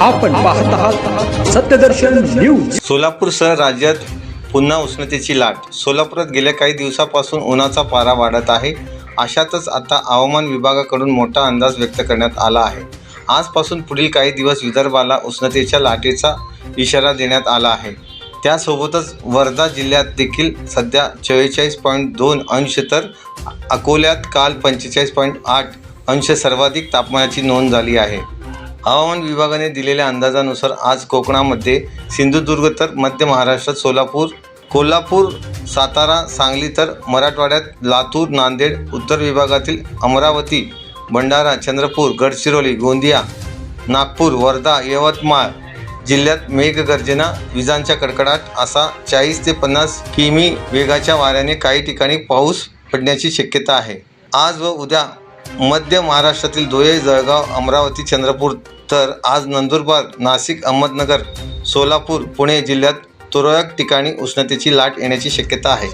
आपण पाहत आहात सत्यदर्शन न्यूज. सोलापूरसह राज्यात पुन्हा उष्णतेची लाट. सोलापुरात गेल्या काही दिवसापासून उन्हाचा पारा वाढत आहे. अशातच आता हवामान विभागाकडून मोठा अंदाज व्यक्त करण्यात आला आहे. आजपासून पुढील काही दिवस विदर्भाला उष्णतेच्या लाटेचा इशारा देण्यात आला आहे. त्यासोबतच वर्धा जिल्ह्यात देखील सध्या चव्वेचाळीस पॉईंट दोन अंश तर अकोल्यात काल पंचेचाळीस पॉईंट आठ अंश सर्वाधिक तापमानाची नोंद झाली आहे. हवामान विभागाने दिलेल्या अंदाजानुसार आज कोकणामध्ये सिंधुदुर्ग तर मध्य महाराष्ट्रात सोलापूर कोल्हापूर सातारा सांगली तर मराठवाड्यात लातूर नांदेड उत्तर विभागातील अमरावती भंडारा चंद्रपूर गडचिरोली गोंदिया नागपूर वर्धा यवतमाळ जिल्ह्यात मेघगर्जना विजांच्या कडकडाट असा चाळीस ते पन्नास किमी वेगाच्या वाऱ्याने काही ठिकाणी पाऊस पडण्याची शक्यता आहे. आज व उद्या मध्य महाराष्ट्रातील धुळे जळगाव अमरावती चंद्रपूर तर आज नंदुरबार नाशिक अहमदनगर सोलापूर पुणे जिल्ह्यात तुरळक ठिकाणी उष्णतेची लाट येण्याची शक्यता आहे.